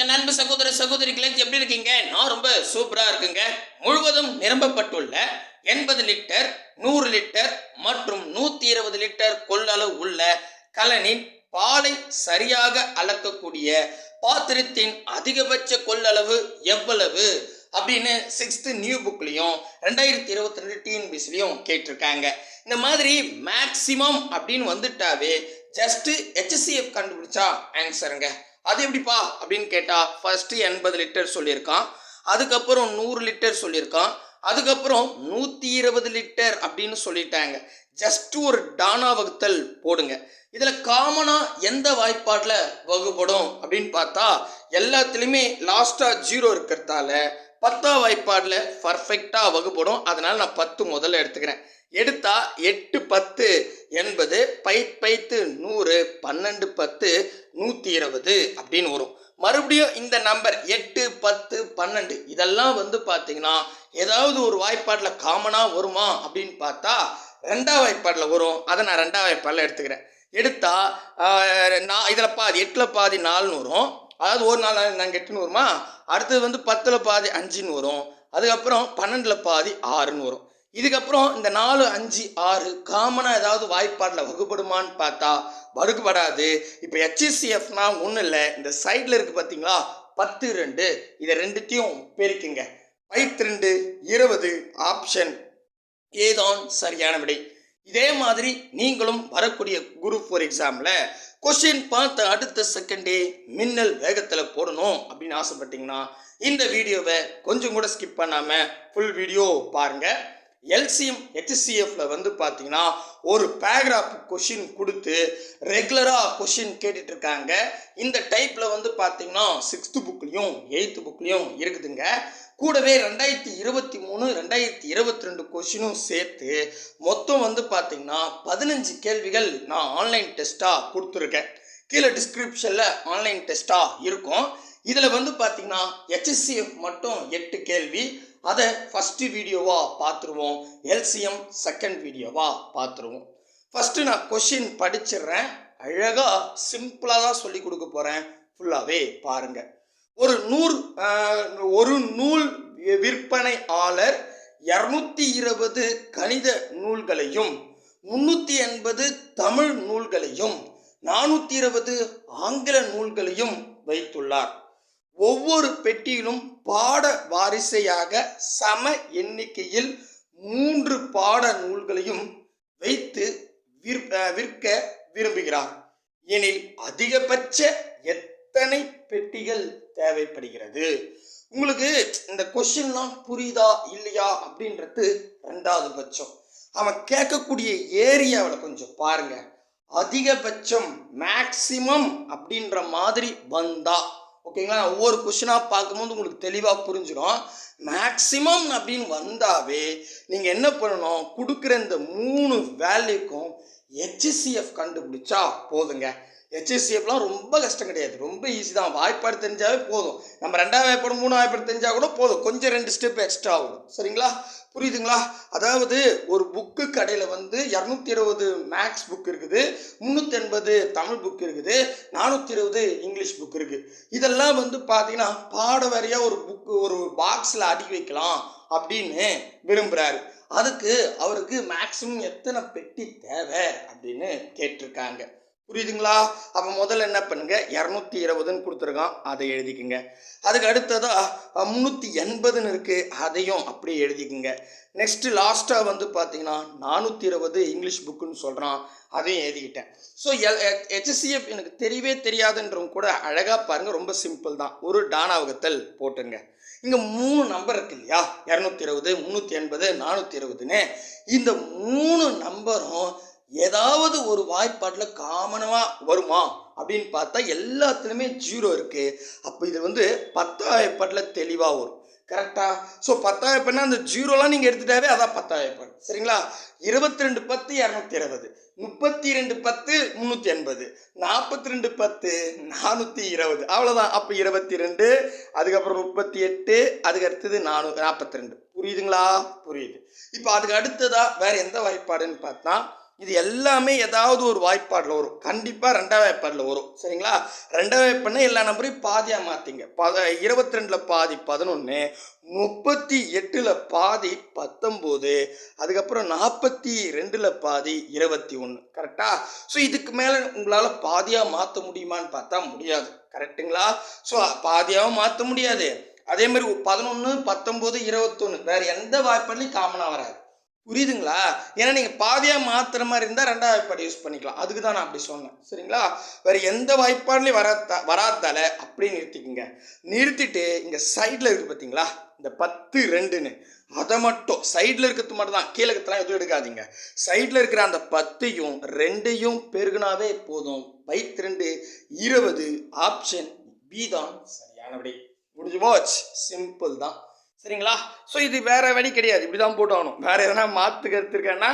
கொஞ்சம் நண்பு சகோதர சகோதரிகளே எப்படி இருக்கீங்க? நான் ரொம்ப சூப்பராக இருக்குங்க. முழுவதும் நிரம்பப்பட்டுள்ள எண்பது லிட்டர் நூறு லிட்டர் மற்றும் நூற்றி இருபது லிட்டர் கொள்ளளவு உள்ள கலனின் பாலை சரியாக அளக்கக்கூடிய பாத்திரத்தின் அதிகபட்ச கொள்ளளவு எவ்வளவு அப்படின்னு சிக்ஸ்த்து நியூ புக்லேயும் ரெண்டாயிரத்தி இருபத்தி ரெண்டு டிஎன்பிசிலையும் கேட்டிருக்காங்க. இந்த மாதிரி மேக்சிமம் அப்படின்னு வந்துட்டாவே ஜஸ்ட்டு ஹெச்சிஎஃப் கண்டுபிடிச்சா ஆன்சருங்க அது எப்படிப்பா அப்படின்னு கேட்டால் ஃபஸ்ட்டு எண்பது லிட்டர் சொல்லியிருக்கான். அதுக்கப்புறம் நூறு லிட்டர் சொல்லியிருக்கான். அதுக்கப்புறம் நூற்றி இருபது லிட்டர் அப்படின்னு சொல்லிட்டாங்க. ஜஸ்ட் ஒரு டானா வகுத்தல் போடுங்க. இதில் காமனாக எந்த வாய்ப்பாட்டில் வகுப்படும் அப்படின்னு பார்த்தா எல்லாத்துலேயுமே லாஸ்ட்டாக ஜீரோ இருக்கிறதால பத்தாம் வாய்ப்பாடில் பர்ஃபெக்டாக வகுப்படும் அதனால் நான் பத்து முதல்ல எடுத்துக்கிறேன். எடுத்தா எட்டு பத்து எண்பது பை பைத்து நூறு பன்னெண்டு பத்து நூற்றி இருபது அப்படின்னு வரும். மறுபடியும் இந்த நம்பர் எட்டு பத்து பன்னெண்டு இதெல்லாம் வந்து பார்த்தீங்கன்னா ஏதாவது ஒரு வாய்ப்பாட்டில் காமனாக வருமா அப்படின்னு பார்த்தா ரெண்டாம் வாய்ப்பாட்டில் வரும். அதை நான் ரெண்டாம் வாய்ப்பாடில் எடுத்துக்கிறேன். எடுத்தால் நான் இதில் பாதி எட்டில் பாதி நாலுன்னு வரும். அதாவது ஒரு நாள் நாங்கள் எட்டுன்னு வருமா? அடுத்தது வந்து பத்தில் பாதி அஞ்சுன்னு வரும். அதுக்கப்புறம் பன்னெண்டில் பாதி ஆறுன்னு வரும். இதுக்கப்புறம் இந்த நாலு அஞ்சு ஆறு காமனாக ஏதாவது வாய்ப்பாட்டில் வகுப்படுமான்னு பார்த்தா வகுப்படாது. இப்போ ஹெச்எஸ்சிஎஃப்னா ஒன்றும் இல்லை. இந்த சைடில் இருக்குது பார்த்தீங்களா பத்து ரெண்டு. இதை ரெண்டுத்தையும் பெருக்குங்க. பைத் ரெண்டு இருபது ஆப்ஷன் ஏதான் சரியான விடை. இதே மாதிரி நீங்களும் வரக்கூடிய குரூப் ஃபோர் எக்ஸாமில் கொஷின் பார்த்த அடுத்த செகண்டே மின்னல் வேகத்தில் போடணும் அப்படின்னு ஆசைப்பட்டீங்கன்னா இந்த வீடியோவை கொஞ்சம் கூட ஸ்கிப் பண்ணாமல் ஃபுல் வீடியோ பாருங்கள் எல்சிஎம் ஹெச்சிஎஃப்ல வந்து பார்த்தீங்கன்னா ஒரு பேராகிராஃப் கொஷின் கொடுத்து ரெகுலராக கொஷின் கேட்டுட்டு இருக்காங்க இந்த டைப்பில் வந்து பார்த்தீங்கன்னா சிக்ஸ்த்து புக்லேயும் எயித்து புக்லேயும் இருக்குதுங்க. கூடவே ரெண்டாயிரத்தி இருபத்தி மூணு ரெண்டாயிரத்தி இருபத்தி ரெண்டு கொஷினும் சேர்த்து மொத்தம் வந்து பார்த்தீங்கன்னா பதினஞ்சு கேள்விகள் நான் ஆன்லைன் டெஸ்ட்டாக கொடுத்துருக்கேன். கீழே டிஸ்கிரிப்ஷனில் ஆன்லைன் டெஸ்ட்டாக இருக்கும். இதில் வந்து பார்த்தீங்கன்னா ஹெச்எஸ்சிஎஃப் மட்டும் எட்டு கேள்வி அதை ஃபஸ்ட்டு வீடியோவாக பார்த்துருவோம் எல்சிஎம் செகண்ட் வீடியோவாக பார்த்துருவோம் ஃபஸ்ட்டு நான் கொஷின் படிச்சிடுறேன். அழகாக சிம்பிளாக தான் சொல்லி கொடுக்க போகிறேன் ஃபுல்லாகவே பாருங்கள் ஒரு நூறு ஒரு நூல் விற்பனையாளர் இரநூத்தி இருபது கணித நூல்களையும் முன்னூற்றி எண்பது தமிழ் நூல்களையும் நானூற்றி இருபது ஆங்கில நூல்களையும் வைத்துள்ளார். ஒவ்வொரு பெட்டியிலும் பாட வாரிசையாக சம எண்ணிக்கையில் மூன்று பாட நூல்களையும் வைத்து விற்- விற்க விரும்புகிறார். எனில் அதிகபட்ச எத்தனை பெட்டிகள் தேவைப்படுகிறது? உங்களுக்கு இந்த கொஷின்லாம் புரியுதா இல்லையா அப்படின்றது ரெண்டாவது பட்சம். அவன் கேட்கக்கூடிய ஏரியாவில் கொஞ்சம் பாருங்க. அதிகபட்சம் மேக்சிமம் அப்படின்ற மாதிரி வந்தா ஓகேங்களா? ஒவ்வொரு கொஷினாக பார்க்கும்போது உங்களுக்கு தெளிவாக புரிஞ்சிடும் மேக்சிமம் அப்படின்னு வந்தாவே நீங்கள் என்ன பண்ணணும்? கொடுக்குற இந்த மூணு வேல்யூக்கும் ஹெச்சிசிஎஃப் கண்டுபிடிச்சா போதுங்க. ஹெச்எஸ்சிஎஃப்லாம் ரொம்ப கஷ்டம் கிடையாது. ரொம்ப ஈஸி தான். வாய்ப்பாடு தெரிஞ்சாவே போதும். நம்ம ரெண்டாவது வாய்ப்பாடு மூணு வாய்ப்பாடு தெரிஞ்சால் கூட போதும். கொஞ்சம் ரெண்டு ஸ்டெப் எக்ஸ்ட்ரா ஆகும். சரிங்களா? புரியுதுங்களா? அதாவது ஒரு புக்கு கடையில் வந்து இரநூத்தி இருபது மேக்ஸ் புக் இருக்குது. முந்நூற்றி எண்பது தமிழ் புக் இருக்குது. நானூற்றி இருபது இங்கிலீஷ் புக் இருக்குது இதெல்லாம் வந்து பார்த்தீங்கன்னா பாட வாரியாக ஒரு புக்கு ஒரு பாக்ஸில் அடுக்கி வைக்கலாம் அப்படின்னு விரும்புகிறாரு அதுக்கு அவருக்கு மேக்ஸிமம் எத்தனை பெட்டி தேவை அப்படின்னு கேட்டிருக்காங்க. புரியுதுங்களா? அப்போ முதல்ல என்ன பண்ணுங்க? இரநூத்தி இருபதுன்னு கொடுத்துருக்கான். அதை எழுதிக்குங்க. அதுக்கு அடுத்ததா முந்நூற்றி எண்பதுன்னு இருக்குது அதையும் அப்படியே எழுதிக்குங்க. நெக்ஸ்ட்டு லாஸ்ட்டாக வந்து பார்த்தீங்கன்னா நானூற்றி இருபது இங்கிலீஷ் புக்குன்னு சொல்கிறான் அதையும் எழுதிக்கிட்டேன். ஸோ எல் ஹெச்எஸ்சிஎஃப் எனக்கு தெரியவே தெரியாதுன்றவங்க கூட அழகாக பாருங்கள் ரொம்ப சிம்பிள் தான். ஒரு டானாவகத்தல் போட்டுங்க இங்கே மூணு நம்பர் இருக்கு இல்லையா? இரநூத்தி இருபது முந்நூற்றி எண்பது நானூற்றி இருபதுன்னு இந்த மூணு நம்பரும் ஏதாவது ஒரு வாய்ப்பாட்டில் காமனாக வருமா அப்படின்னு பார்த்தா எல்லாத்துலேயுமே ஜீரோ இருக்குது அப்போ இது வந்து பத்தாம் தெளிவாக வரும். கரெக்டாக ஸோ பத்தாம் அந்த ஜீரோலாம் நீங்கள் எடுத்துட்டாவே அதான் பத்தாம் சரிங்களா? இருபத்தி ரெண்டு பத்து இரநூத்தி இருபது. முப்பத்தி ரெண்டு பத்து முந்நூற்றி எண்பது. நாற்பத்தி ரெண்டு பத்து நானூற்றி இருபது. அவ்வளோதான் அப்போ இருபத்தி ரெண்டு அதுக்கப்புறம் முப்பத்தி எட்டு அதுக்கு அடுத்தது நானூ நாற்பத்தி ரெண்டு புரியுதுங்களா? புரியுது. இப்போ அதுக்கு அடுத்ததாக வேற எந்த வாய்ப்பாடுன்னு பார்த்தா இது எல்லாமே ஏதாவது ஒரு வாய்ப்பாடில் வரும். கண்டிப்பாக ரெண்டாம் வாய்ப்பாடில் வரும். சரிங்களா? ரெண்டாம் வாய்ப்புனா எல்லா நம்பரையும் பாதியாக மாற்றிங்க பத இருபத்தி ரெண்டில் பாதி பதினொன்று முப்பத்தி எட்டில் பாதி பத்தொம்போது அதுக்கப்புறம் நாற்பத்தி ரெண்டில் பாதி இருபத்தி ஒன்று கரெக்டாக ஸோ இதுக்கு மேலே உங்களால் பாதியாக மாற்ற முடியுமான்னு பார்த்தா முடியாது. கரெக்டுங்களா ஸோ பாதியாகவும் மாற்ற முடியாது. அதே மாதிரி பதினொன்று பத்தொம்போது இருபத்தொன்று வேறு எந்த வாய்ப்பாடுலையும் காமனாக வராது. புரியுதுங்களா? ஏன்னா நீங்கள் பாதியாக மாற்றுற மாதிரி இருந்தால் ரெண்டாவது வாய்ப்பாடு யூஸ் பண்ணிக்கலாம். அதுக்கு தான் நான் அப்படி சொன்னேன். சரிங்களா? வேறு எந்த வாய்ப்பாடுலையும் வராத வராதால அப்படியே நிறுத்திக்கோங்க. நிறுத்திட்டு இங்கே சைடில் இருக்குது பார்த்தீங்களா இந்த பத்து ரெண்டுன்னு. அதை மட்டும் சைடில் இருக்கிறது மட்டும் தான் கீழே எதுவும் எடுக்காதீங்க. சைடில் இருக்கிற அந்த பத்தையும் ரெண்டையும் பெருகுனாவே போதும். பைத் ரெண்டு இருபது ஆப்ஷன் பி தான் சரியான முடிஞ்சு போச்சு. சிம்பிள் தான். சரிங்களா? ஸோ இது வேற வழி கிடையாது. இப்படி தான் போட்டாகணும். வேற எதனா மாற்று கருத்து இருக்கேன்னா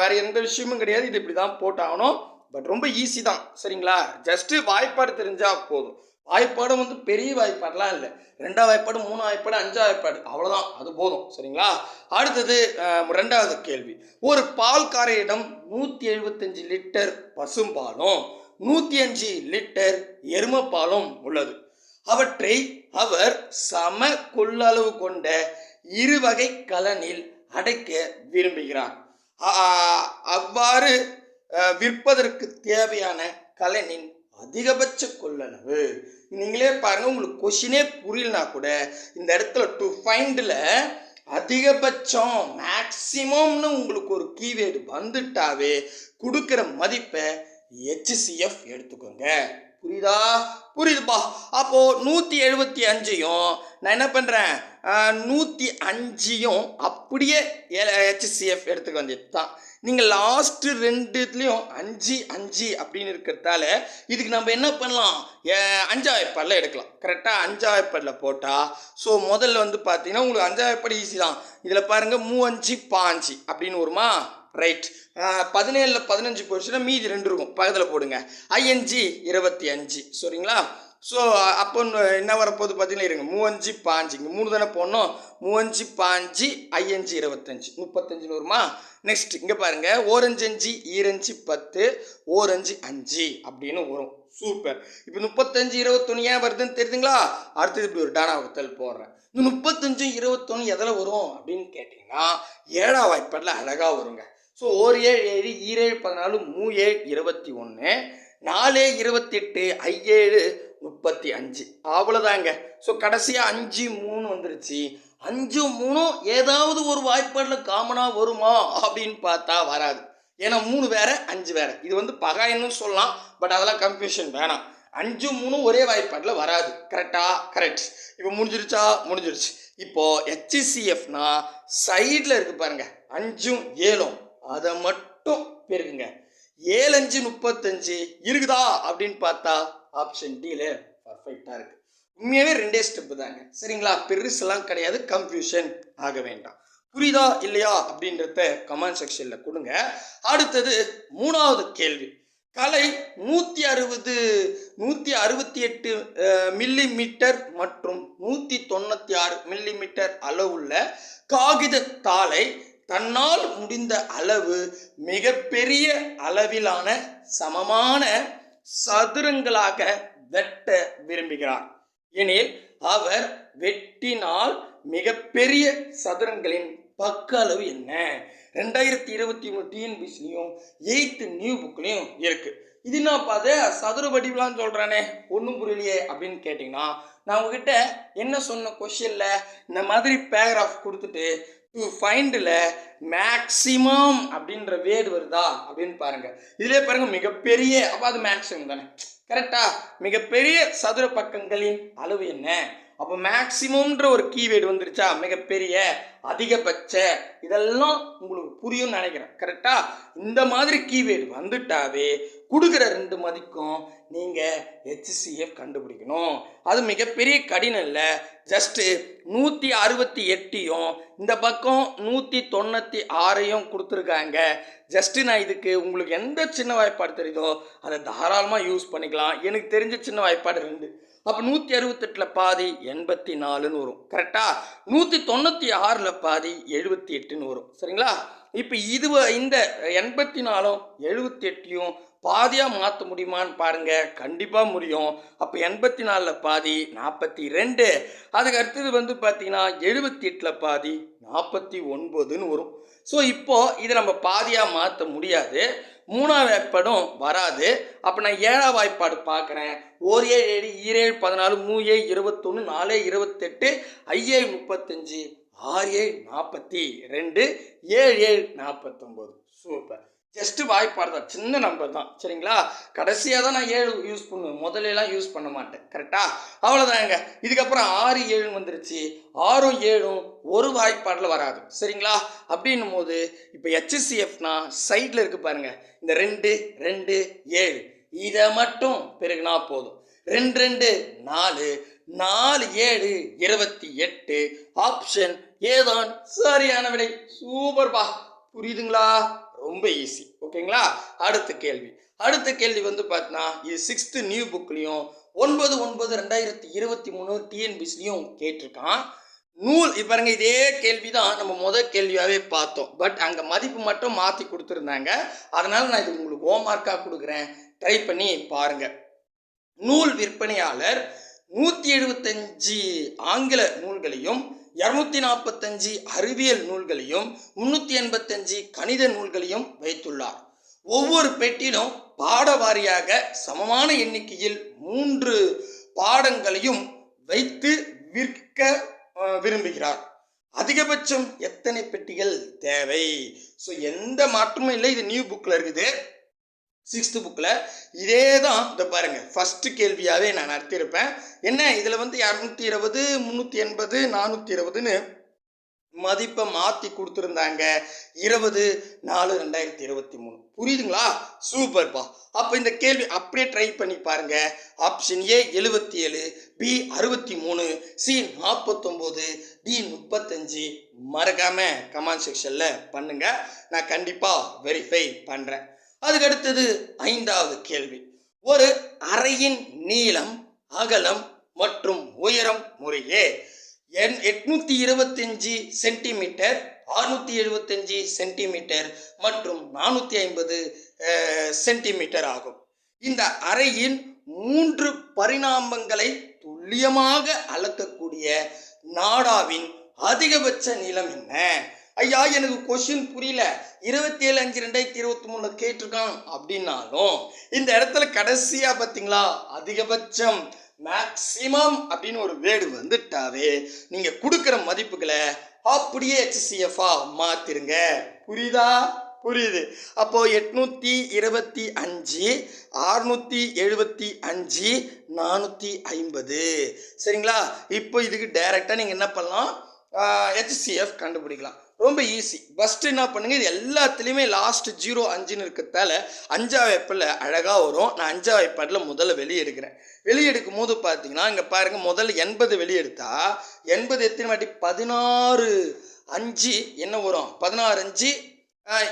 வேற எந்த விஷயமும் கிடையாது. இது இப்படி தான் போட்டாகணும். பட் ரொம்ப ஈஸி தான். சரிங்களா? ஜஸ்ட்டு வாய்ப்பாடு தெரிஞ்சால் போதும். வாய்ப்பாடு வந்து பெரிய வாய்ப்பாடெலாம் இல்லை. ரெண்டாம் வாய்ப்பாடு மூணு வாய்ப்பாடு அஞ்சாம் வாய்ப்பாடு. அவ்வளோதான் அது போதும். சரிங்களா? அடுத்தது ரெண்டாவது கேள்வி. ஒரு பால்காரையிடம் நூற்றி எழுபத்தஞ்சு லிட்டர் பசும்பாலும் நூற்றி அஞ்சு லிட்டர் எருமப்பாலும் உள்ளது. அவற்றை அவர் சம கொள்ளளவு கொண்ட இருவகை கலனில் அடைக்க விரும்புகிறார். அவ்வாறு விற்பதற்கு தேவையான கலனின் அதிகபட்ச கொள்ளளவு. நீங்களே பாருங்க உங்களுக்கு கொஷினே புரியலனா கூட இந்த இடத்துல டு ஃபைண்டில் அதிகபட்சம் மேக்சிமம்னு உங்களுக்கு ஒரு கீவேர்டு வந்துட்டாவே கொடுக்குற மதிப்பை ஹெச்சிசிஎஃப் எடுத்துக்கோங்க. புரியுதா? புரியுதுப்பா. அப்போ நூற்றி எழுபத்தி அஞ்சையும் நான் என்ன பண்ணுறேன் நூற்றி அஞ்சையும் அப்படியே ஹெச்சிசிஎஃப் எடுத்துக்க வேண்டியது தான் நீங்கள் லாஸ்ட்டு ரெண்டுத்துலேயும் அஞ்சு அஞ்சு அப்படின்னு இருக்கிறதால இதுக்கு நம்ம என்ன பண்ணலாம்? அஞ்சாயிரப்பாடில் எடுக்கலாம். கரெக்டாக அஞ்சாயிரப்பாடில் போட்டால் ஸோ முதல்ல வந்து பார்த்தீங்கன்னா உங்களுக்கு அஞ்சாயிரப்பாடு ஈஸி தான். இதில் பாருங்கள் மூவஞ்சு பாஞ்சு அப்படின்னு வருமா? ரைட் பதினேழில் பதினஞ்சு போச்சுன்னா மீதி ரெண்டு இருக்கும். பக்கத்தில் போடுங்க. ஐஎன்ஜி இருபத்தி அஞ்சு. சரிங்களா? ஸோ அப்போ என்ன வரப்போகுது பார்த்தீங்கன்னா இருங்க. மூவஞ்சு பாஞ்சு. இங்கே மூணு தானே போடணும். மூவஞ்சு பாஞ்சு ஐஎன்ஜி இருபத்தஞ்சு. முப்பத்தஞ்சு வருமா? நெக்ஸ்ட் இங்கே பாருங்க. ஓரஞ்சு அஞ்சு ஈரஞ்சு பத்து ஓரஞ்சு அஞ்சு அப்படின்னு வரும். சூப்பர் இப்போ முப்பத்தஞ்சு இருபத்தொன்று ஏன் வருதுன்னு தெரியுதுங்களா? அடுத்தது இப்படி ஒரு டானா போடுறேன். இந்த முப்பத்தஞ்சு இருபத்தொன்று எதில் வரும் அப்படின்னு கேட்டிங்கன்னா ஏழாம் வாய்ப்பாடில் அழகாக வருங்க. ஸோ ஓர் ஏழு ஏழு ஈரேழு பதினாலு மூ ஏழு இருபத்தி ஒன்று நாலு இருபத்தெட்டு ஐஏழு முப்பத்தி அஞ்சு. அவ்வளோதாங்க ஸோ கடைசியாக அஞ்சு மூணு வந்துருச்சு. அஞ்சு மூணும் ஏதாவது ஒரு வாய்ப்பாடில் காமனாக வருமா அப்படின்னு பார்த்தா வராது. ஏன்னா மூணு வேற அஞ்சு வேற. இது வந்து பகாயன்னு சொல்லலாம். பட் அதெல்லாம் கன்ஃபியூஷன் வேணாம். அஞ்சு மூணும் ஒரே வாய்ப்பாட்டில் வராது. கரெக்டா கரெக்ட் இப்போ முடிஞ்சிருச்சா? முடிஞ்சிருச்சு. இப்போ ஹெச்சிசிஎஃப்னா சைடில் இருக்கு பாருங்க. அஞ்சும் ஏழும். அதை மட்டும் பெருக்குங்க ஏழஞ்சு முப்பத்தஞ்சு இருக்குதா அப்படின்னு பார்த்தா ஆப்ஷன் டில பர்ஃபெக்டாக இருக்கு. உண்மையாகவே ரெண்டே ஸ்டெப்பு தாங்க. சரிங்களா? பெருசுலாம் கிடையாது கன்ஃபியூஷன் ஆக வேண்டாம். புரியுதா இல்லையா அப்படின்றத கமெண்ட் செக்ஷனில் கொடுங்க. அடுத்தது மூணாவது கேள்வி. கலை நூற்றி அறுபது நூற்றி அறுபத்தி எட்டு மில்லி மீட்டர் மற்றும் நூற்றி தொண்ணூற்றி ஆறு மில்லி மீட்டர் அளவுள்ள காகித தாளை தன்னால் முடிந்த அளவு மிகப்பெரிய அளவிலான சமமான சதுரங்களாக வெட்ட விரும்புகிறார். எனில் அவர் வெட்டினால் மிகப்பெரிய சதுரங்களின் பக்க அளவு என்ன? ரெண்டாயிரத்தி இருபத்தி மூணு டிஎன்பிசிலையும் எயித்து நியூ புக்லையும் இருக்கு. இது நான் பார்த்து சதுர வடிவிலான்னு சொல்கிறானே ஒன்றும் புரியலையே அப்படின்னு கேட்டிங்கன்னா நான் உங்ககிட்ட என்ன சொன்ன கொஷனில் இந்த மாதிரி பேராகிராஃப் கொடுத்துட்டு டு ஃபைண்டில் மேக்ஸிமம் அப்படின்ற வேர்டு வருதா அப்படின்னு பாருங்கள் இதிலே பாருங்கள் மிகப்பெரிய அப்போ அது மேக்ஸிமம் தானே. கரெக்டா மிகப்பெரிய சதுர பக்கங்களின் அளவு என்ன? அப்போ மேக்ஸிமம்ன்ற ஒரு கீவேர்டு வந்துருச்சா? மிகப்பெரிய அதிகபட்ச இதெல்லாம் உங்களுக்கு புரியும்னு நினைக்கிறேன். கரெக்டா இந்த மாதிரி கீவேர்டு வந்துட்டாவே கொடுக்குற ரெண்டு மதிக்கும் நீங்கள் ஹெச்சிசிஎஃப் கண்டுபிடிக்கணும். அது மிகப்பெரிய கடினம் இல்லை. ஜஸ்ட்டு நூற்றி அறுபத்தி எட்டையும் இந்த பக்கம் நூற்றி தொண்ணூற்றி ஆறையும் கொடுத்துருக்காங்க. ஜஸ்ட்டு நான் இதுக்கு உங்களுக்கு எந்த சின்ன வாய்ப்பாடு தெரியுதோ அதை தாராளமாக யூஸ் பண்ணிக்கலாம். எனக்கு தெரிஞ்ச சின்ன வாய்ப்பாடு ரெண்டு. அப்போ நூற்றி அறுபத்தெட்டில் பாதி எண்பத்தி நாலுன்னு வரும். கரெக்டாக நூற்றி தொண்ணூற்றி ஆறில் பாதி எழுபத்தி எட்டுன்னு வரும். சரிங்களா? இப்போ இது வ- இந்த எண்பத்தி நாலும் எழுபத்தி எட்டையும் பாதியாக மாற்ற முடியுமான்னு பாருங்கள் கண்டிப்பாக முடியும். அப்போ எண்பத்தி நாலில் பாதி நாற்பத்தி ரெண்டு அதுக்கு அடுத்தது வந்து பார்த்தீங்கன்னா எழுபத்தி எட்டில் பாதி நாற்பத்தி ஒன்பதுன்னு வரும். ஸோ இப்போ இதை நம்ம பாதியாக மாற்ற முடியாது. மூணாவது வாய்ப்பாடும் வராது. அப்போ நான் ஏழாம் வாய்ப்பாடு பார்க்குறேன் ஓர் ஏழு ஏழு ஈரேழு பதினாலு மூ ஏ இருபத்தொன்று நாலு இருபத்தெட்டு ஐஏ முப்பத்தஞ்சு ஆறு ஏழு நாற்பத்தி ரெண்டு ஏழு ஏழு நாற்பத்தொம்போது சூப்பர் ஜஸ்ட் வாய்ப்பாடு தான். சின்ன நம்பர் தான். சரிங்களா? கடைசியாக தான் நான் ஏழு யூஸ் பண்ணுவேன் முதலெல்லாம் யூஸ் பண்ண மாட்டேன். கரெக்டா அவ்வளோதாங்க இதுக்கப்புறம் ஆறு ஏழு வந்துருச்சு. ஆறும் ஏழும் ஒரு வாய்ப்பாடில் வராது. சரிங்களா? அப்படின்னும் போது இப்போ ஹெச்சிசிஎஃப்னா சைடில் இருக்கு பாருங்க. இந்த ரெண்டு ரெண்டு ஏழு. இதை மட்டும் பெருகுனா போதும். ரெண்டு ரெண்டு நாலு. நாலு ஏழு இருபத்தி எட்டு. ஆப்ஷன் ஏதான் சரியான விடை. சூப்பர்பா புரியுதுங்களா? ரொம்ப ஈஸி ஓகேங்களா அடுத்த கேள்வி. அடுத்த கேள்வி வந்து பார்த்தீங்கன்னா இது சிக்ஸ்த்து நியூ புக்லேயும் ஒன்பது ஒன்பது ரெண்டாயிரத்தி இருபத்தி மூணு டிஎன்பிசிலையும் கேட்டிருக்கான். நூல் இப்போ பாருங்க இதே கேள்வி தான் நம்ம முதல் கேள்வியாகவே பார்த்தோம். பட் அங்கே மதிப்பு மட்டும் மாற்றி கொடுத்துருந்தாங்க. அதனால் நான் இது உங்களுக்கு ஹோம்ஒர்க்காக கொடுக்குறேன். ட்ரை பண்ணி பாருங்கள் நூல் விற்பனையாளர் நூற்றி எழுபத்தஞ்சு ஆங்கில நூல்களையும் இரநூத்தி நாற்பத்தஞ்சு அறிவியல் நூல்களையும் முன்னூற்றி எண்பத்தஞ்சு கணித நூல்களையும் வைத்துள்ளார். ஒவ்வொரு பெட்டியிலும் பாட வாரியாக சமமான எண்ணிக்கையில் மூன்று பாடங்களையும் வைத்து விற்க விரும்புகிறார். அதிகபட்சம் எத்தனை பெட்டிகள் தேவை? ஸோ எந்த மாற்றமும் இல்லை. இது நியூ புக்கில் இருக்குது. சிக்ஸ்த்து புக்கில் இதே தான் இதை பாருங்கள் ஃபஸ்ட்டு கேள்வியாகவே நான் நடத்தியிருப்பேன் என்ன? இதில் வந்து இரநூத்தி இருபது முந்நூற்றி எண்பது நானூற்றி இருபதுன்னு மதிப்பை மாற்றி கொடுத்துருந்தாங்க. இருபது நாலு ரெண்டாயிரத்தி இருபத்தி மூணு. புரியுதுங்களா? சூப்பர்ப்பா அப்போ இந்த கேள்வி அப்படியே ட்ரை பண்ணி பாருங்க. ஆப்ஷன் ஏ எழுபத்தி ஏழு பி அறுபத்தி மூணு சி நாற்பத்தொம்போது டி முப்பத்தஞ்சு. மறக்காமல் கமெண்ட் செக்ஷனில் பண்ணுங்கள் நான் கண்டிப்பாக வெரிஃபை பண்ணுறேன் அதுக்கு அடுத்தது ஐந்தாவது கேள்வி. ஒரு அறையின் நீளம் அகலம் மற்றும் உயரம் முறையே எண் எட்நூத்தி இருபத்தஞ்சி சென்டிமீட்டர் அறுநூத்தி எழுபத்தஞ்சி சென்டிமீட்டர் மற்றும் நானூற்றி ஐம்பது சென்டிமீட்டர் ஆகும். இந்த அறையின் மூன்று பரிணாமங்களை துல்லியமாக அளக்கக்கூடிய நாடாவின் அதிகபட்ச நீளம் என்ன? ஐயா எனக்கு கொஷின் புரியல. இருபத்தி ஏழு அஞ்சு ரெண்டாயிரத்தி இருபத்தி மூணுல கேட்டிருக்கான் அப்படின்னாலும் இந்த இடத்துல கடைசியா பார்த்தீங்களா அதிகபட்சம் மேக்சிமம் அப்படின்னு ஒரு வேர்டு வந்துட்டாவே நீங்க கொடுக்குற மதிப்புகளை அப்படியே ஹெச்சிஎஃப்ஆ மாத்திருங்க. புரியுதா? புரியுது. அப்போது எட்நூற்றி இருபத்தி அஞ்சு அறுநூற்றி எழுபத்தி அஞ்சு நானூற்றி ஐம்பது. சரிங்களா? இப்போ இதுக்கு டைரெக்டாக நீங்கள் என்ன பண்ணலாம்? ஹெச்சிஎஃப் கண்டுபிடிக்கலாம். ரொம்ப ஈஸி ஃபஸ்ட்டு என்ன பண்ணுங்கள் இது எல்லாத்துலேயுமே லாஸ்ட் ஜீரோ அஞ்சுன்னு இருக்கிறதால அஞ்சா வைப்பில் அழகாக வரும். நான் அஞ்சா வைப்பாட்டில் முதல்ல வெளியே எடுக்கிறேன் வெளியே எடுக்கும் போது பார்த்தீங்கன்னா இங்கே பாருங்கள் முதல்ல எண்பது வெளியே எடுத்தா எண்பது எத்தனை வாட்டி? பதினாறு அஞ்சு என்ன வரும்? பதினாறு அஞ்சு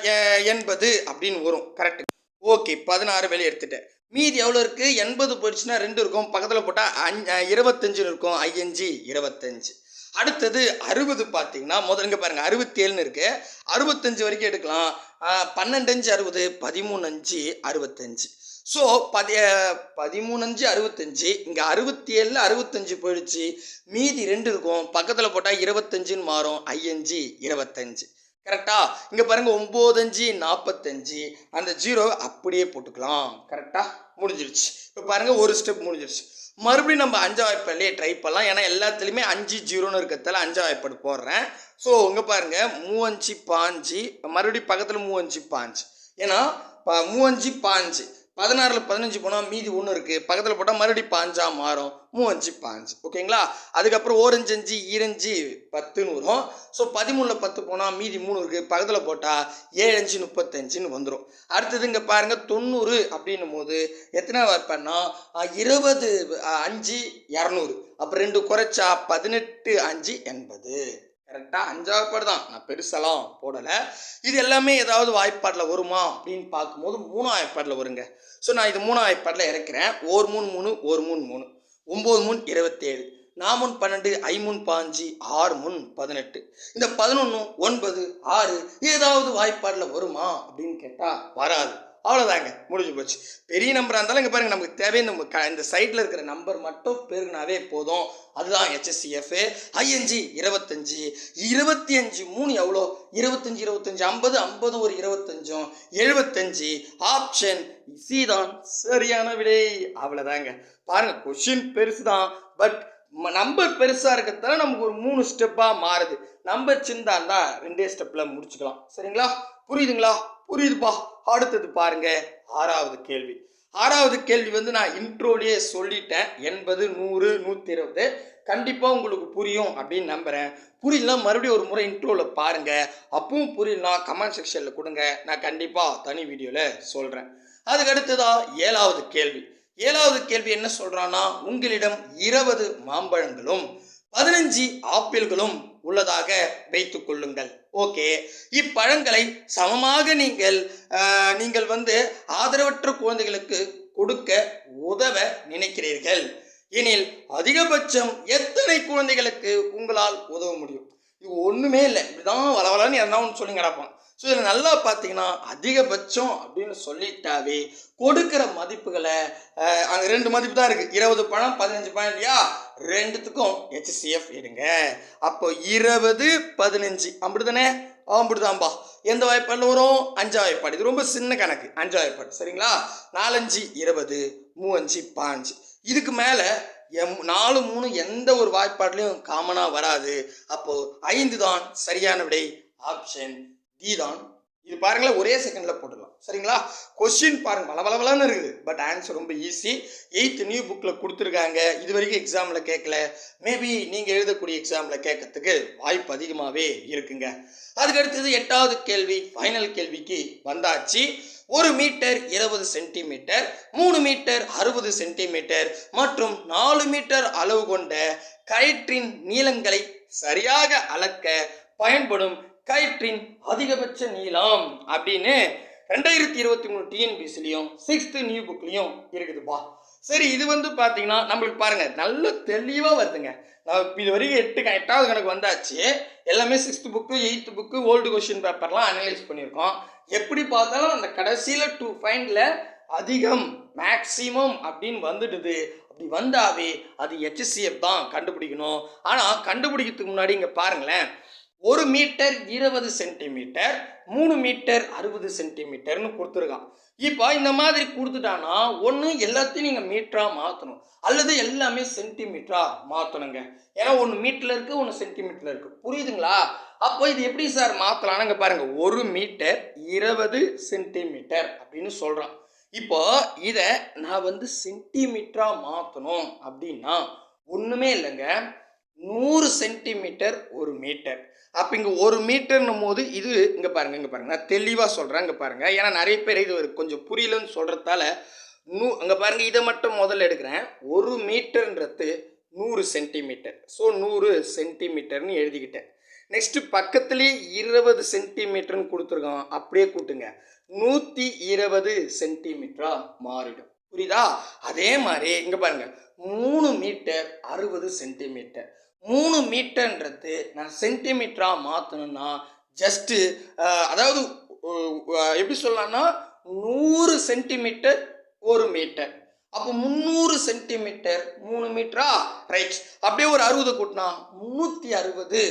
எ- எண்பது அப்படின்னு வரும். கரெக்டு ஓகே பதினாறு வெளியே எடுத்துட்டேன் மீதி எவ்வளோ இருக்குது எண்பது போயிடுச்சுன்னா ரெண்டு இருக்கும். பக்கத்தில் போட்டால் அஞ்சு இருபத்தஞ்சுன்னு இருக்கும். ஐஎன்ஜி இருபத்தஞ்சு. அடுத்தது அறுபது பார்த்தீங்கன்னா முதல்ல இங்கே பாருங்கள் அறுபத்தி ஏழுன்னு இருக்கு. அறுபத்தஞ்சு வரைக்கும் எடுக்கலாம். பன்னெண்டஞ்சு பன்னெண்டு அஞ்சு அறுபது பதிமூணு அஞ்சு அறுபத்தஞ்சு. ஸோ பதி பதிமூணு அஞ்சு அறுபத்தஞ்சு இங்கே அறுபத்தி ஏழில் அறுபத்தஞ்சு போயிடுச்சு. மீதி ரெண்டு இருக்கும். பக்கத்தில் போட்டால் இருபத்தஞ்சுன்னு மாறும். ஐயஞ்சு இருபத்தஞ்சு. கரெக்டா இங்கே பாருங்க ஒம்போதஞ்சு நாற்பத்தஞ்சு அந்த ஜீரோ அப்படியே போட்டுக்கலாம். கரெக்டாக முடிஞ்சிருச்சு. இப்போ பாருங்க ஒரு ஸ்டெப் முடிஞ்சிருச்சு. மறுபடியும் நம்ம அஞ்சா வாய்ப்பாடிலே ட்ரை பண்ணலாம். ஏன்னா எல்லாத்துலேயுமே அஞ்சு ஜீரோன்னு இருக்கிறதால அஞ்சா வாய்ப்பாடு போடுறேன். ஸோ இங்கே பாருங்க. மூவஞ்சு பாஞ்சு. மறுபடியும் பக்கத்தில் மூவஞ்சு பாஞ்சு. ஏன்னா மூவஞ்சு பாஞ்சு. பதினாறில் பதினஞ்சு போனால் மீதி ஒன்று இருக்குது பக்கத்தில் போட்டால் மறுபடியும் பாஞ்சா மாறும். மூவஞ்சு பாஞ்சு. ஓகேங்களா? அதுக்கப்புறம் ஓரஞ்சஞ்சு ஈரஞ்சு பத்துன்னு வரும். ஸோ பதிமூணில் பத்து போனால் மீதி மூணு இருக்குது பக்கத்தில் போட்டால் ஏழஞ்சு முப்பத்தஞ்சுன்னு வந்துடும் அடுத்தது இங்கே பாருங்கள் தொண்ணூறு அப்படின்னும் போது எத்தனை வைப்பேன்னா இருபது அஞ்சு இரநூறு. அப்புறம் ரெண்டு குறைச்சா பதினெட்டு அஞ்சு எண்பது. கரெக்டாக அஞ்சாவது பாடு தான். நான் பெருசெல்லாம் போடலை. இது எல்லாமே ஏதாவது வாய்ப்பாடில் வருமா அப்படின்னு பார்க்கும்போது மூணாம் வாய்ப்பாடில் வருங்க. ஸோ நான் இது மூணாம் வாய்ப்பாடில் இறக்குறேன். ஒரு மூணு மூணு ஒரு மூணு மூணு. ஒம்பது மூணு இருபத்தேழு. நாமுன் பன்னெண்டு ஐமுன் பாஞ்சு ஆறு முன் பதினெட்டு. இந்த பதினொன்று ஒன்பது ஆறு ஏதாவது வாய்ப்பாடில் வருமா அப்படின்னு கேட்டால் வராது. அவ்வளோதாங்க முடிஞ்சு போச்சு. பெரிய நம்பராக இருந்தாலும் இங்கே பாருங்க நமக்கு தேவை இந்த க- இந்த சைட்டில் இருக்கிற நம்பர் மட்டும் பெருகினாவே போதும். அதுதான் ஹெச்எஸ்சிஎஃப் ஐஎன்ஜி இருபத்தஞ்சி இருபத்தி அஞ்சு மூணு எவ்வளோ? இருபத்தஞ்சி இருபத்தஞ்சி ஐம்பது ஐம்பது ஒரு இருபத்தஞ்சும் எழுபத்தஞ்சு ஆப்ஷன் சி தான் சரியான விடை. அவ்வளோதாங்க பாருங்க கொஷின் பெருசு தான் பட் நம்பர் பெருசாக இருக்கிறதால நமக்கு ஒரு மூணு ஸ்டெப்பாக மாறுது. நம்பர் சின்னதாக இருந்தால் ரெண்டே ஸ்டெப்பில் முடிச்சுக்கலாம். சரிங்களா? புரியுதுங்களா? புரியுதுப்பா. அடுத்தது பாருங்க ஆறாவது கேள்வி. ஆறாவது கேள்வி வந்து நான் இன்ட்ரோலேயே சொல்லிட்டேன். எண்பது நூறு நூற்றி இருபது கண்டிப்பாக உங்களுக்கு புரியும் அப்படின்னு நம்புகிறேன் புரியலாம் மறுபடியும் ஒரு முறை இன்ட்ரோவில் பாருங்கள் அப்பவும் புரியலாம் கமெண்ட் செக்ஷனில் கொடுங்க. நான் கண்டிப்பாக தனி வீடியோவில் சொல்கிறேன் அதுக்கு அடுத்ததாக ஏழாவது கேள்வி. ஏழாவது கேள்வி என்ன சொல்கிறான்னா உங்களிடம் இருபது மாம்பழங்களும் பதினஞ்சு ஆப்பிள்களும் உள்ளதாக வைத்துக் கொள்ளுங்கள். ஓகே இப்பழங்களை சமமாக நீங்கள் நீங்கள் வந்து ஆதரவற்ற குழந்தைகளுக்கு கொடுக்க உதவ நினைக்கிறீர்கள். எனில் அதிகபட்சம் எத்தனை குழந்தைகளுக்கு உங்களால் உதவ முடியும்? இது ஒன்றுமே இல்லை. இப்படிதான் வளவலன்னு எதனா ஒன்று சொல்லி கிடப்பான். ஸோ இதில் நல்லா பார்த்தீங்கன்னா அதிகபட்சம் அப்படின்னு சொல்லிட்டாவே கொடுக்குற மதிப்புகளை அங்கே ரெண்டு மதிப்பு தான் இருக்குது இருபது பழம் பதினஞ்சு பழம் இல்லையா? ரெண்டுத்துக்கும் ஹெச்சிஎஃப் எடுங்க. அப்போ இருபது பதினஞ்சு. அப்படிதானே அப்படிதான்பா எந்த வாய்ப்பாடில் வரும்? அஞ்சா வாய்ப்பாடு. இது ரொம்ப சின்ன கணக்கு. அஞ்சா வாய்ப்பாடு. சரிங்களா? நாலஞ்சு இருபது மூவஞ்சு பாஞ்சு. இதுக்கு மேலே எம் நாலு மூணு எந்த ஒரு வாய்ப்பாட்லையும் காமனாக வராது. அப்போது ஐந்து தான் சரியான விடை. ஆப்ஷன் டி தான் இது பாருங்களேன் ஒரே செகண்டில் போட்டுடலாம். சரிங்களா? கொஸ்டின் பாருங்க பலபலபலன்னு இருக்குது. பட் ஆன்சர் ரொம்ப ஈஸி எயித் நியூ புக்கில் கொடுத்துருக்காங்க. இது வரைக்கும் எக்ஸாமில் கேட்கல மேபி நீங்கள் எழுதக்கூடிய எக்ஸாமில் கேட்கறதுக்கு வாய்ப்பு அதிகமாகவே இருக்குங்க. அதுக்கடுத்தது எட்டாவது கேள்வி ஃபைனல் கேள்விக்கு வந்தாச்சு. ஒரு மீட்டர் இருபது சென்டிமீட்டர் மூணு மீட்டர் அறுபது சென்டிமீட்டர் மற்றும் நாலு மீட்டர் அளவு கொண்ட கயிற்றின் நீளங்களை சரியாக அளக்க பயன்படும் கயிற்றின் அதிகபட்ச நீளம் அப்படின்னு ரெண்டாயிரத்தி இருபத்தி மூணு டிஎன்பிசிலையும் சிக்ஸ்த்து நியூ புக்லையும் இருக்குதுப்பா. சரி இது வந்து பார்த்தீங்கன்னா நம்மளுக்கு பாருங்கள் நல்ல தெளிவாக வருதுங்க. நான் இது வரைக்கும் எட்டு க- எட்டாவது கணக்கு வந்தாச்சு. எல்லாமே sixth book eighth book old question பேப்பர்லாம் அனலைஸ் பண்ணியிருக்கோம். எப்படி பார்த்தாலும் அந்த கடைசியில் டூ ஃபைண்டில் அதிகம் மேக்ஸிமம் அப்படின்னு வந்துடுது. அப்படி வந்தாவே அது ஹெச்சிஎஃப் தான் கண்டுபிடிக்கணும். ஆனால் கண்டுபிடிக்கிறதுக்கு முன்னாடி இங்கே பாருங்களேன் ஒரு மீட்டர் இருபது சென்டிமீட்டர் மூணு மீட்டர் அறுபது சென்டிமீட்டர்னு கொடுத்துருக்கான். இப்போ இந்த மாதிரி கொடுத்துட்டானா ஒன்று எல்லாத்தையும் நீங்கள் மீட்டராக மாற்றணும் அல்லது எல்லாமே சென்டிமீட்டராக மாற்றணுங்க ஏன்னா ஒன்று மீட்டரில் இருக்குது ஒன்று சென்டிமீட்டரில் இருக்குது புரியுதுங்களா? அப்போ இது எப்படி சார் மாற்றலாம்னு இங்கே பாருங்கள் ஒரு மீட்டர் இருபது சென்டிமீட்டர் அப்படின்னு சொல்கிறான் இப்போ இதை நான் வந்து சென்டிமீட்டராக மாற்றணும் அப்படின்னா ஒன்றுமே இல்லைங்க. நூறு சென்டிமீட்டர் ஒரு மீட்டர். அப்போ இங்கே ஒரு மீட்டர்னும் போது இது இங்கே பாருங்க இங்கே பாருங்கள் நான் தெளிவாக சொல்கிறேன் இங்கே பாருங்கள் ஏன்னா நிறைய பேர் இது ஒரு கொஞ்சம் புரியலன்னு சொல்கிறதால நூ அங்கே பாருங்கள் இதை மட்டும் முதல்ல எடுக்கிறேன். ஒரு மீட்டர்ன்றது நூறு சென்டிமீட்டர். ஸோ நூறு சென்டிமீட்டர்னு எழுதிக்கிட்டேன். நெக்ஸ்ட்டு பக்கத்துலேயே இருபது சென்டிமீட்டர்னு கொடுத்துருக்கோம். அப்படியே கூட்டுங்க. நூற்றி இருபது சென்டிமீட்டராக மாறிடும். புரியுதா? அதே மாதிரி இங்கே பாருங்க. மூணு மீட்டர் அறுபது சென்டிமீட்டர். மூணு மீட்டர்ன்றது நான் சென்டிமீட்டராக மாற்றணும்னா ஜஸ்ட்டு அதாவது எப்படி சொல்லலாம்னா நூறு சென்டிமீட்டர் ஒரு மீட்டர். அப்போ முந்நூறு சென்டிமீட்டர் மூணு மீட்டரா? ரைட் அப்படியே ஒரு அறுபது கூட்டினா முந்நூற்றி அறுபது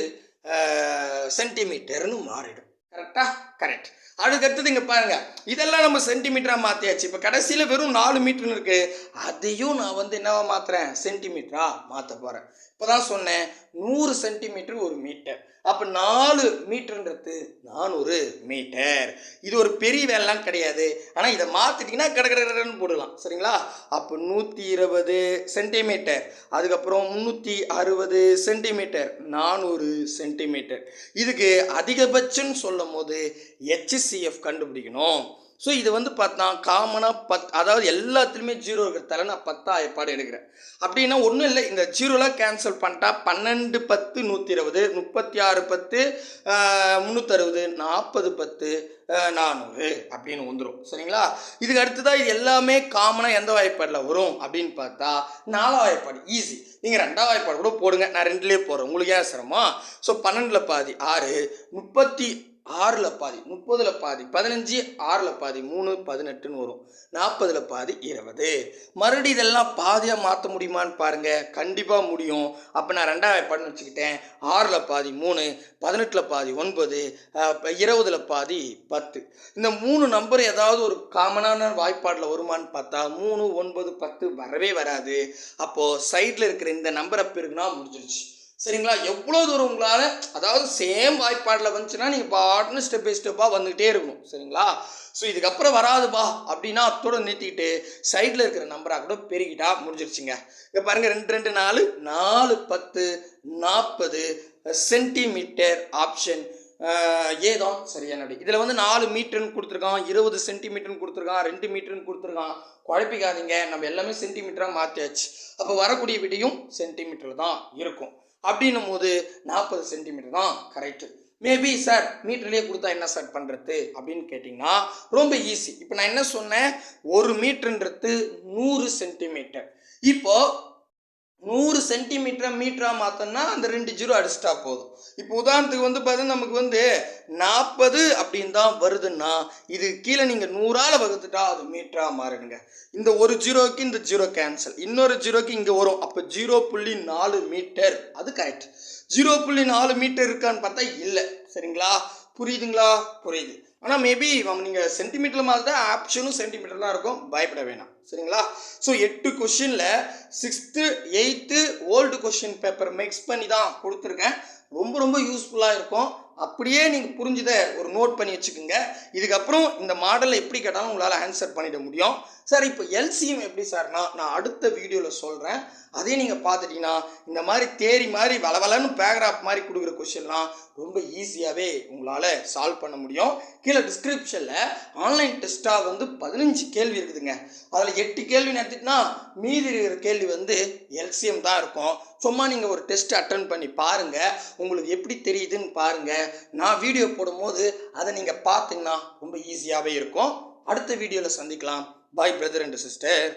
சென்டிமீட்டர்னு மாறிடும். கரெக்டா கரெக்ட் அதுக்கு அடுத்தது இங்கே பாருங்க. இதெல்லாம் நம்ம சென்டிமீட்டராக மாற்றியாச்சு இப்போ கடைசியில் வெறும் நாலு மீட்டர்னு இருக்கு. அதையும் நான் வந்து என்னவா மாற்றுறேன் சென்டிமீட்டராக மாற்ற போகிறேன் இப்போ தான் சொன்னேன். நூறு சென்டிமீட்டர் ஒரு மீட்டர். அப்போ நாலு மீட்டர்ன்றது நானூறு மீட்டர். இது ஒரு பெரிய வேலைலாம் கிடையாது. ஆனால் இதை மாற்றிட்டிங்கன்னா கட கடன்னு போடலாம். சரிங்களா? அப்போ நூற்றி இருபது சென்டிமீட்டர். அதுக்கப்புறம் முந்நூற்றி அறுபது சென்டிமீட்டர். நானூறு சென்டிமீட்டர். இதுக்கு அதிகபட்சம்னு சொல்லும் போது ஹெச்சிசிஎஃப் கண்டுபிடிக்கணும். ஸோ இது வந்து பார்த்தா காமனாக பத் அதாவது எல்லாத்துலேயுமே ஜீரோ இருக்கிறதால நான் பத்தா ஏற்பாடு எடுக்கிறேன். அப்படின்னா ஒன்றும் இல்லை இந்த ஜீரோலாம் கேன்சல் பண்ணிட்டா பன்னெண்டு பத்து நூற்றி இருபது முப்பத்தி ஆறு பத்து முந்நூற்றறுபது நாற்பது பத்து நானூறு அப்படின்னு வந்துடும் சரிங்களா? இதுக்கு அடுத்ததாக இது எல்லாமே காமனாக எந்த வாய்ப்பாடில் வரும் அப்படின்னு பார்த்தா நாலாம் வாய்ப்பாடு ஈஸி நீங்கள் ரெண்டாம் வாய்ப்பாடு கூட போடுங்க நான் ரெண்டுலேயே போடுறேன். உங்களுக்கு ஏன் சிரமம்? ஸோ பன்னெண்டில் பாதி ஆறு முப்பத்தி ஆறில் பாதி முப்பதில் பாதி பதினஞ்சு ஆறில் பாதி மூணு பதினெட்டுன்னு வரும். நாற்பதில் பாதி இருபது. மறுபடியும் இதெல்லாம் பாதியாக மாற்ற முடியுமான்னு பாருங்கள் கண்டிப்பாக முடியும். அப்போ நான் ரெண்டாவது வாய்ப்பாடுன்னு வச்சுக்கிட்டேன். ஆறில் பாதி மூணு பதினெட்டில் பாதி ஒன்பது இருபதில் பாதி பத்து. இந்த மூணு நம்பர் ஏதாவது ஒரு காமனான வாய்ப்பாடில் வருமான்னு பார்த்தா மூணு ஒன்பது பத்து வரவே வராது. அப்போது சைடில் இருக்கிற இந்த நம்பரை பெருகுனா முடிஞ்சிருச்சு. சரிங்களா? எவ்வளோ தூரம் உங்களால் அதாவது சேம் வாய்ப்பாடில் வந்துச்சுன்னா நீங்கள் பாட்டுன்னு ஸ்டெப் பை ஸ்டெப்பாக வந்துக்கிட்டே இருக்கணும். சரிங்களா? ஸோ இதுக்கப்புறம் வராதுப்பா அப்படின்னா அத்தோட நிறுத்திக்கிட்டு சைடில் இருக்கிற நம்பராக கூட பெருகிட்டா முடிஞ்சிருச்சுங்க. இங்கே பாருங்கள் ரெண்டு ரெண்டு நாலு நாலு பத்து நாற்பது சென்டிமீட்டர் ஆப்ஷன் ஏதான் சரியான விடை இதில் வந்து நாலு மீட்டர்னு கொடுத்துருக்கான் இருபது சென்டிமீட்டர்னு கொடுத்துருக்கான் ரெண்டு மீட்டர்னு கொடுத்துருக்கான். குழப்பிக்காதீங்க நம்ம எல்லாமே சென்டிமீட்டராக மாற்றியாச்சு அப்போ வரக்கூடிய விடியும் சென்டிமீட்டர் தான் இருக்கும். அப்படின்னும் போது நாற்பது சென்டிமீட்டர் தான் கரெக்டு மேபி சார் மீட்டர்லேயே கொடுத்தா என்ன சார் பண்ணுறது அப்படின்னு கேட்டிங்கன்னா ரொம்ப ஈஸி இப்போ நான் என்ன சொன்னேன்? ஒரு மீட்டர்ன்றது நூறு சென்டிமீட்டர் இப்போ நூறு சென்டிமீட்டராக மீட்டராக மாற்றோம்னா அந்த ரெண்டு ஜீரோ அடிச்சிட்டா போதும். இப்போ உதாரணத்துக்கு வந்து பார்த்தீங்கன்னா நமக்கு வந்து நாற்பது அப்படின்னு தான் வருதுன்னா இது கீழே நீங்கள் நூறால் வகுத்துட்டா அது மீட்டராக மாறிடுங்க. இந்த ஒரு ஜீரோக்கு இந்த ஜீரோ கேன்சல் இன்னொரு ஜீரோக்கு இங்கே வரும். அப்போ ஜீரோ புள்ளி நாலு மீட்டர் அது கரெக்ட் ஜீரோ புள்ளி நாலு மீட்டர் இருக்கான்னு பார்த்தா இல்லை. சரிங்களா? புரியுதுங்களா? புரியுது. ஆனால் மேபி நீங்கள் சென்டிமீட்டரில் மாதிரி தான் ஆப்ஷனும் சென்டிமீட்டர் தான் இருக்கும். பயப்பட வேணாம். சரிங்களா? ஸோ எட்டு கொஷினில் sixth eighth old question paper mix பண்ணி தான் கொடுத்துருக்கேன். ரொம்ப ரொம்ப யூஸ்ஃபுல்லாக இருக்கும். அப்படியே நீங்கள் புரிஞ்சதை ஒரு நோட் பண்ணி வச்சுக்கோங்க. இதுக்கப்புறம் இந்த மாடலில் எப்படி கேட்டாலும் உங்களால் ஆன்சர் பண்ணிட முடியும். சார் இப்போ எல்சிஎம் எப்படி சார்னா நான் அடுத்த வீடியோவில் சொல்கிறேன் அதே நீங்கள் பார்த்துட்டீங்கன்னா இந்த மாதிரி தேரி மாதிரி வளவலன்னு பேராகிராஃப் மாதிரி கொடுக்குற கொஷின்லாம் ரொம்ப ஈஸியாகவே உங்களால் சால்வ் பண்ண முடியும். கீழே டிஸ்கிரிப்ஷனில் ஆன்லைன் டெஸ்ட்டாக வந்து பதினஞ்சு கேள்வி இருக்குதுங்க. அதில் எட்டு கேள்வி நடத்திட்டுனா மீதி இருக்கிற கேள்வி வந்து எல்சிஎம் தான் இருக்கும். சும்மா நீங்கள் ஒரு டெஸ்ட் அட்டன் பண்ணி பாருங்கள் உங்களுக்கு எப்படி தெரியுதுன்னு பாருங்கள் நான் வீடியோ போடும்போது அதை நீங்கள் பார்த்தீங்கன்னா ரொம்ப ஈஸியாகவே இருக்கும். அடுத்த வீடியோவில் சந்திக்கலாம். பாய் பிரதர் அண்ட் சிஸ்டர்